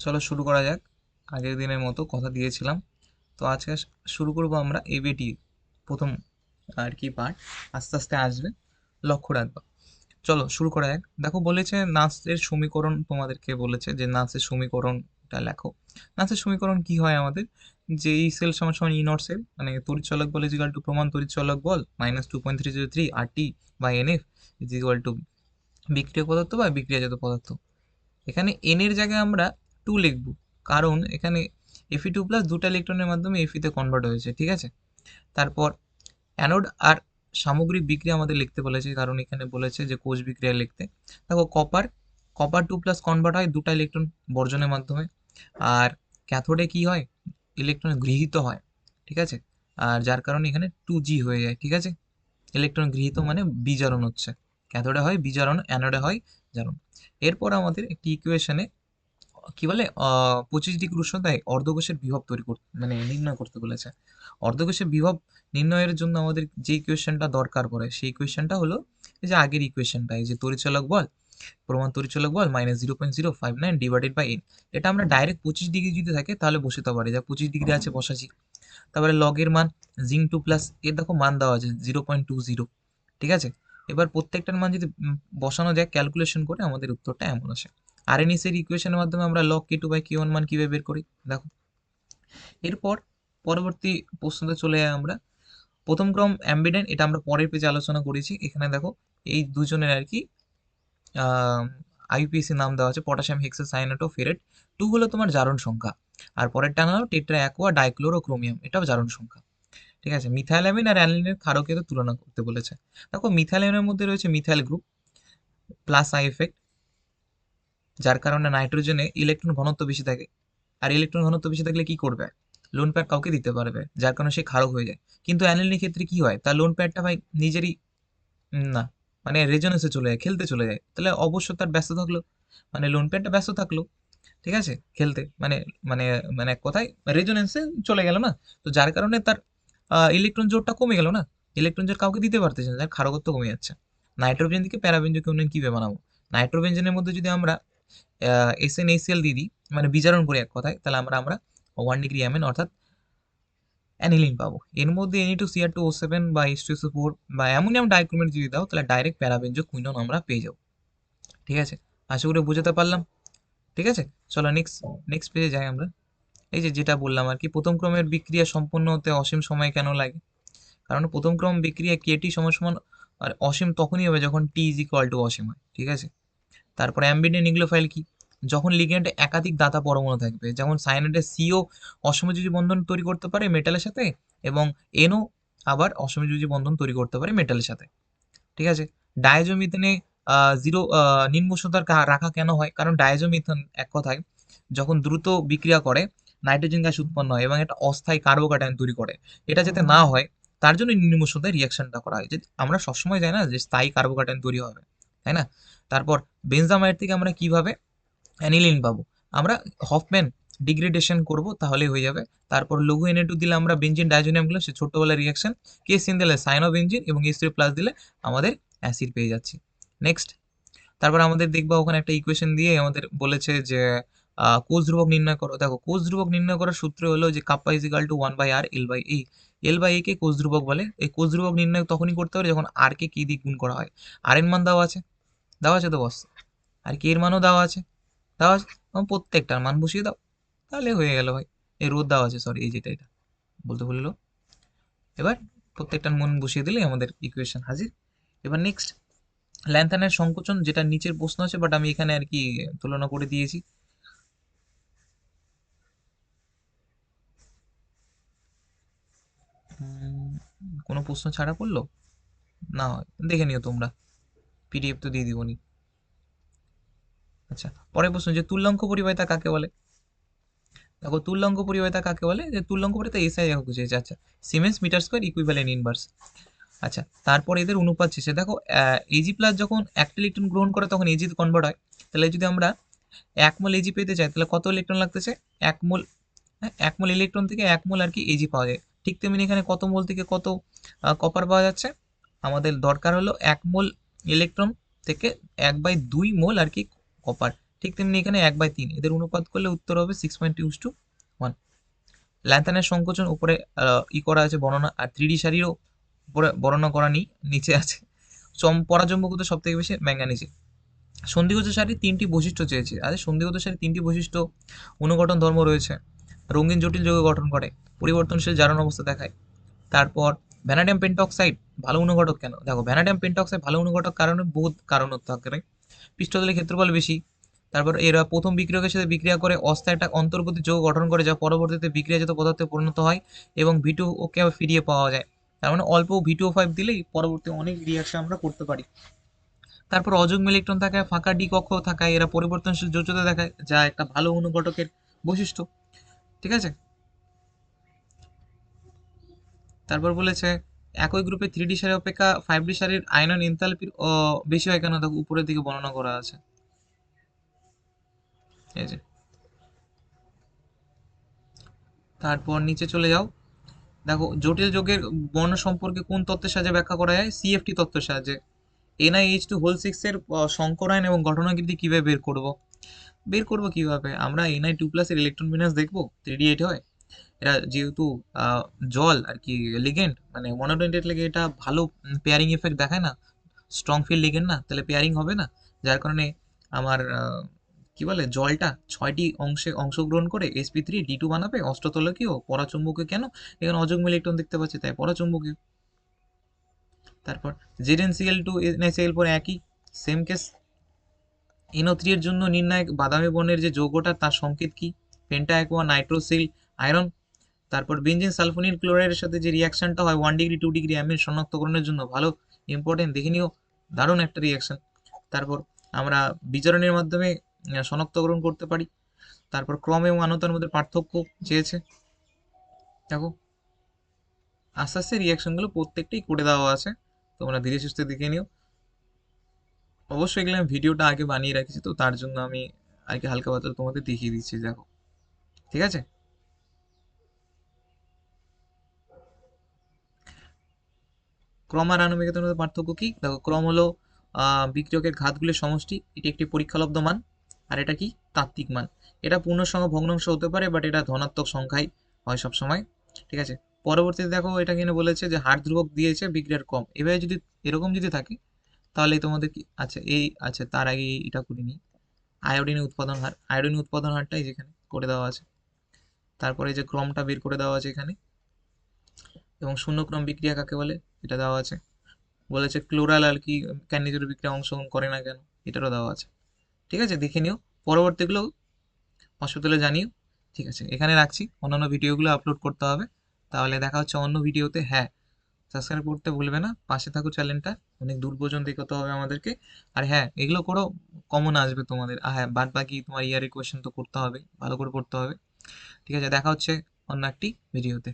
চলো শুরু করা যাক। আগের দিনের মতো কথা দিয়েছিলাম। তো আজকে শুরু করব আমরা এবিটি প্রথম আর কি পার্ট আস্তে আস্তে আসবে। লক্ষ্য রাখবা। চলো শুরু করা যাক। দেখো বলেছে নাচের সমীকরণ তোমাদেরকে বলেছে যে নাচের সমীকরণটা লেখো। নাচের সমীকরণ কি হয় আমাদের? যে এই সেল সমান সমান ই নট সেল মানে তড়িৎচলক বল ইজ ইকাল টু প্রমাণ তড়িৎচলক বল minus two point three zero three R T বা এন এফ ইজ টু বিক্রিয় পদার্থ বা বিক্রিয়াজাত পদার্থ। এখানে এন এর জায়গায় আমরা টু লিখব। কারণ এখানে এফি টু প্লাস দুটা ইলেকট্রনের মাধ্যমে এফিতে কনভার্ট হয়েছে, ঠিক আছে? তারপর অ্যানোড আর সামগ্রিক বিক্রিয়া আমাদের লিখতে বলেছে, কারণ এখানে বলেছে যে কোষ বিক্রিয়া লিখতে। দেখো copper copper two plus convert হয় দুটা ইলেকট্রন বর্জনের মাধ্যমে। আর ক্যাথোডে কি হয়? ইলেকট্রন গৃহীত হয়, ঠিক আছে? আর যার কারণে এখানে টু জি হয়ে যায়, ঠিক আছে? ইলেকট্রন গৃহীত মানে বিজারণ হচ্ছে। ক্যাথোডে হয় বিজারণ অ্যানোডে হয় জারণ। এরপর আমাদের একটি ইকুয়েশনে কি বলে পঁচিশ ডিগ্রি উষ্ণতায় অর্ধকোষের বিভব তৈরি করতে মানে নির্ণয় করতে বলেছে। অর্ধকোষের বিভব নির্ণয়ের জন্য আমাদের যে ইকুয়েশনটা দরকার পড়ে, সেই ইকুয়েশনটা হলো এই যে আগের ইকুয়েশনটা এই যে তরিচালক বল প্রমাণ তরিচালক বল minus zero point zero five nine divided by N এটা আমরা ডাইরেক্ট পঁচিশ ডিগ্রি যদি থাকে, তাহলে বসাতে পারি, যা পঁচিশ ডিগ্রি আছে, বসাচ্ছি। তারপরে লগের মান জিং টু প্লাস এর দেখো মান দেওয়া আছে জিরো পয়েন্ট টু জিরো ঠিক আছে? এবার প্রত্যেকটার মান যদি বসানো যায় ক্যালকুলেশন করে আমাদের উত্তরটা এমন আসে। আর এন এর ইকুয়েশনের মাধ্যমে আমরা log K two by K one মান কীভাবে বের করি? দেখো। এরপর পরবর্তী প্রশ্নতে চলে যাই আমরা। প্রথম ক্রম অ্যাম্বিডেন্ট এটা আমরা পরের পেজে আলোচনা করেছি। এখানে দেখো, এই দুজনের আর কি আইপিএসি নাম দেওয়া আছে potassium hexacyanatoferrate two হলো তোমার জারণ সংখ্যা। আর পরের টানা হলো টেট্রা অ্যাকোয়া ডাইক্লোরোক্রোমিয়াম এটাও জারণ সংখ্যা। ঠিক আছে? মিথাইলামিন আর অ্যালিনের ক্ষারকের তুলনা করতে বলেছে। দেখো মিথাইলামিনের মধ্যে রয়েছে methyl group plus I effect যার কারণে নাইট্রোজেনে ইলেকট্রন ঘনত্ব বেশি থাকে। আর ইলেকট্রন ঘনত্ব বেশি থাকলে কি করবে? লোন প্যাড কাউকে দিতে পারবে, যার কারণে সে ক্ষারক হয়ে যায়। কিন্তু অ্যানিলিনের ক্ষেত্রে কি হয়? তার লোন প্যাডটা ভাই নিজেরই না মানে রেজনেন্সে চলে যায়, খেলতে চলে যায়। তাহলে অবশ্য তার ব্যস্ত থাকল মানে লোন প্যাডটা ব্যস্ত থাকল, ঠিক আছে? খেলতে মানে মানে মানে এক কোথায় রেজনেন্সে চলে গেল না? তো যার কারণে তার ইলেকট্রন জোরটা কমে গেল না? ইলেকট্রন জোর কাউকে দিতে পারতেছে না যার খারকত্ব কমে যাচ্ছে। নাইট্রোজেন থেকে প্যারাবেঞ্জকে উন্নয়ন কীভাবে বানাবো? নাইট্রোবেঞ্জনের মধ্যে যদি আমরা এস এন এইচসিএল দিয়ে দিই মানে বিজারণ করি এক কথায়, তাহলে আমরা আমরা ওয়ান ডিগ্রি এমএন অর্থাৎ অ্যানিলিন পাবো। এর মধ্যে any two CR two O seven বা এইচ টু ফোর বা অ্যামোনিয়াম ডাইক্রোমেট যদি দাও, তাহলে ডাইরেক্ট প্যারাবেঞ্জ কুইনন আমরা পেয়ে যাব। ঠিক আছে? আশা করে বুঝাতে পারলাম। ঠিক আছে? চলো নেক্সট নেক্সট পেজে যাই আমরা। এই যে যেটা বললাম আর কি, প্রথম ক্রমের বিক্রিয়া সম্পন্ন হতে অসীম সময় কেন লাগে? কারণ প্রথম ক্রম বিক্রিয়া কেটি সমান সমান, আর অসীম তখনই হবে যখন টি ইজ ইকুয়াল টু অসীম হয়। ঠিক আছে? তারপরে অ্যাম্বিডেন নিগ্লোফাইল কি? যখন লিগেন্ডে একাধিক দাতা পরমাণু থাকবে যেমন সাইনাইডে সিও অসমযোজী বন্ধন তৈরি করতে পারে মেটালের সাথে এবং এনও আবার অসমযোজী বন্ধন তৈরি করতে পারে মেটালের সাথে। ঠিক আছে? ডায়াজোমিথেনে জিরো নিম্নতার রাখা কেন হয়? কারণ ডায়াজোমিথেন এক কথায় যখন দ্রুত বিক্রিয়া করে নাইট্রোজেন গ্যাস উৎপন্ন হয় এবং একটা অস্থায়ী কার্বোকাটায়ন তৈরি করে এটা যাতে না হয় তার জন্য নিম্নতায় রিয়াকশনটা করা হয়। যে আমরা সবসময় জানি না যে স্থায়ী কার্বোকাটায়ন তৈরি হবে। তাই না? তারপর বেনজামাইড থেকে আমরা কীভাবে অ্যানিলিন পাবো? আমরা হফম্যান ডিগ্রেডেশন করব তাহলে হয়ে যাবে। তারপর লঘু এনে টু দিলে আমরা বেঞ্জিন ডাইজোনিয়ামগুলো সে ছোট্টবেলার রিয়াকশন কে সিন দিলে সাইনো বেঞ্জিন এবং এস প্লাস দিলে আমাদের অ্যাসিড পেয়ে যাচ্ছি। নেক্সট তারপর আমাদের দেখব ওখানে একটা ইকুয়েশন দিয়ে আমাদের বলেছে যে কোষ ধ্রুবক নির্ণয় করো। দেখো, কোষ ধ্রুবক নির্ণয় করার সূত্র হলো যে kappa is equal to one by R L by A L by A কে কোষ ধ্রুবক বলে। এই কোষ ধ্রুবক নির্ণয় তখনই করতে হবে যখন আর কে কি দিয়ে গুণ করা হয়। আর এর মান দেওয়া আছে। দেওয়া আছে তো বস। আর কে এর মানও দেওয়া আছে? দেওয়া আছে? প্রত্যেকটার মান বসিয়ে দাও। তাহলে হয়ে গেল ভাই। এই রোদ দেওয়া আছে সরি এই যেটা এটা। বলতে বলল এবার প্রত্যেকটার মন বসিয়ে দিলে আমাদের ইকুয়েশন হাজির। এবার নেক্সট ল্যান্থানের সংকোচন যেটা নিচের প্রশ্ন আছে বাট আমি এখানে আর কি তুলনা করে দিয়েছি। কোনো প্রশ্ন ছাড়া পড়ল? না দেখে নিও তোমরা। পিডিএফ তো দিয়ে দিবনি। আচ্ছা পরের প্রশ্ন যে তুল্যাঙ্ক পরিবাহিতা কাকে বলে? দেখো, তুল্যাঙ্ক পরিবাহিতা কাকে বলে? যে তুল্যাঙ্ক পরিবাহিতা এসআই দেখো বুঝেছে আচ্ছা siemens metre square equivalent inverse আচ্ছা তারপর এদের অনুপাত শেষে দেখো এজি প্লাস যখন একটা ইলেকট্রন গ্রহণ করে তখন এজিতে কনভার্ট হয়। তাহলে যদি আমরা এক মোল এজি পেতে চাই, তাহলে কত ইলেকট্রন লাগতেছে? এক মোল হ্যাঁ এক মোল ইলেকট্রন থেকে এক মোল আর কি এজি পাওয়া যায়। ঠিক তেমনি এখানে কত মোল থেকে কত কপার পাওয়া যাচ্ছে? আমাদের দরকার হলো এক মোল ইলেকট্রন থেকে এক বাই দুই মোল আর কি কপার ঠিক তেমনি এখানে এক বাই তিন। এদের অনুপাত করলে উত্তর হবে six point use two one ল্যান্থানের সংকোচন উপরে ই করা আছে বর্ণনা, আর থ্রি শাড়িরও উপরে বর্ণনা করা নেই, নিচে আছে। চম পরাচম্বকতা সব থেকে বেশি ম্যাঙ্গানিজে সন্ধিগত শাড়ির তিনটি বৈশিষ্ট্য চেয়েছে। আরে, সন্ধিগত শাড়ির তিনটি বৈশিষ্ট্য অনুগঠন ধর্ম রয়েছে। রঙিন জটিল যৌগ গঠন করে, পরিবর্তনশীল জারণ অবস্থা দেখায়। তারপর ভ্যানাডিয়াম পেন্টক্সাইড ভালো অনুঘটক কেন? দেখো ভ্যানাডিয়াম পেন্টক্সাইড ভালো অনুঘটক কারণে বহুত কারণ থাকতে পারে পৃষ্ঠতলের ক্ষেত্রফল বেশি, তারপর এরা প্রথম বিক্রিয়কের সাথে বিক্রিয়া করে অস্থায় একটা অন্তর্গতি যৌগ গঠন করে, যা পরবর্তীতে বিক্রিয়াজাত পদার্থে পরিণত হয় এবং ভিটু ওকে ফিরিয়ে পাওয়া যায়। তার মানে অল্প ভিটু ফাইভ দিলেই পরবর্তী অনেক রিয়াকশন আমরা করতে পারি। তারপর অযুগ্ম ইলেকট্রন থাকায় ফাঁকা ডি কক্ষ থাকায় এরা পরিবর্তনশীল যোজ্যতা দেখায়, যা একটা ভালো অনুঘটকের বৈশিষ্ট্য, ঠিক আছে? তারপর বলেছে একই গ্রুপে থ্রি ডি সারি অপেক্ষা ফাইভ ডি সারির আয়নন ইনতালপির বেশি হয় কেন দেখো উপরের দিকে বর্ণনা করা আছে। এই যে। তারপর নিচে চলে যাও। দেখো জটিল যোগের বর্ণ সম্পর্কে কোন তত্ত্বের সাহায্যে ব্যাখ্যা করা যায়? সিএফটি তত্ত্বের সাহায্যে। এনআইএইচ টু হোল সিক্স এর আহ, সংকরায়ন এবং ঘটনাকৃতি কীভাবে বের করব? বের করব কীভাবে? আমরা এনআই টু প্লাসের ইলেকট্রন বিন্যাস দেখব? থ্রি ডি এইট হয়? এরা যেহেতু জল আর কি লিগেন্ড মানে মনোডেন্টেড লেগে এটা ভালো পেয়ারিং এফেক্ট দেখায় না। স্ট্রং ফিল লিগেন্ড না, তাহলে পেয়ারিং হবে না। যার কারণে আমার কি বলে, জলটা ছয়টি অংশে অংশগ্রহণ করে এসপি থ্রি ডি টু বানাবে অষ্টতলকীয় পরাচুম্বকীয় কেন? এখানে অযুগ্ম ইলেকট্রন দেখতে পাচ্ছি, তাই পরাচুম্বকীয়। তারপর জেডেন সিএল টু এনএসিএল পরে একই সেম কেস এনও থ্রি এর জন্য নির্ণায়ক বাদামি বর্ণের যে যৌগটা, তার সংকেত কি? পেন্টা অ্যাকোয়া নাইট্রোসিল আয়রন, তারপর বেঞ্জিন সালফোনিল ক্লোরাইডের সাথে যে রিয়াকশনটা হয় one degree two degree amine শনাক্তকরণের জন্য ভালো ইম্পর্টেন্ট দেখে নিও, দারুণ একটা রিয়াকশন তারপর আমরা বিচরণের মাধ্যমে শনাক্তকরণ করতে পারি। তারপর ক্রম এবং আনতার মধ্যে পার্থক্য চেয়েছে। দেখো, আস্তে আস্তে রিয়াকশনগুলো প্রত্যেকটাই করে দেওয়া আছে। তোমরা ধীরে সুস্থে দেখে নিও। অবশ্যই এগুলো আমি ভিডিওটা আগে বানিয়ে রাখছি, তো তার জন্য আমি আর কি হালকা পাতলা তোমাদের দেখিয়ে দিচ্ছি, দেখো। ঠিক আছে? ক্রম আর আনুমিকতার মধ্যে পার্থক্য কি? দেখো, ক্রম হলো বিক্রিয়কের ঘাতগুলির সমষ্টি। এটি একটি পরীক্ষালব্ধ মান। আর এটা কি? তাত্ত্বিক মান। এটা পূর্ণসংখ্যা, ভগ্নাংশ হতে পারে বাট এটা ধনাত্মক সংখ্যাই হয় সব সময় ঠিক আছে? পরবর্তীতে দেখো, এটা কিনে বলেছে যে হার ধ্রুবক দিয়েছে বিক্রিয়ার কম এভাবে যদি, এরকম যদি থাকে, তাহলে তোমাদের কি আচ্ছা এই আচ্ছা তার আগে এটা করিনি আয়োডিনের উৎপাদন হার। আয়োডিনের উৎপাদন হারটাই যেখানে করে দেওয়া আছে। তারপরে যে ক্রমটা বের করে দেওয়া আছে এখানে এবং শূন্যক্রম বিক্রিয়া কাকে বলে? এটা দেওয়া আছে। বলেছে ক্লোরাল আর কি কেন নিজের বিক্রিয়া অংশগ্রহণ করে না কেন? এটারও দেওয়া আছে। ঠিক আছে? দেখে নিও। পরবর্তীগুলো হসপিটালে জানিও। ঠিক আছে? এখানে রাখছি। অন্যান্য ভিডিওগুলো আপলোড করতে হবে। তাহলে দেখা হচ্ছে অন্য ভিডিওতে। হ্যাঁ সাবস্ক্রাইব করতে ভুলবে না। পাশে থাকো চ্যানেলটা অনেক দূর পর্যন্ত এগোতে হবে আমাদেরকে। আর হ্যাঁ এগুলো করো কমন আসবে তোমাদের। আর হ্যাঁ বাদ বাকি তোমার ইয়ারের কোয়েশ্চেন তো করতে হবে। ভালো করে করতে হবে। ঠিক আছে? দেখা হচ্ছে অন্য একটি ভিডিওতে।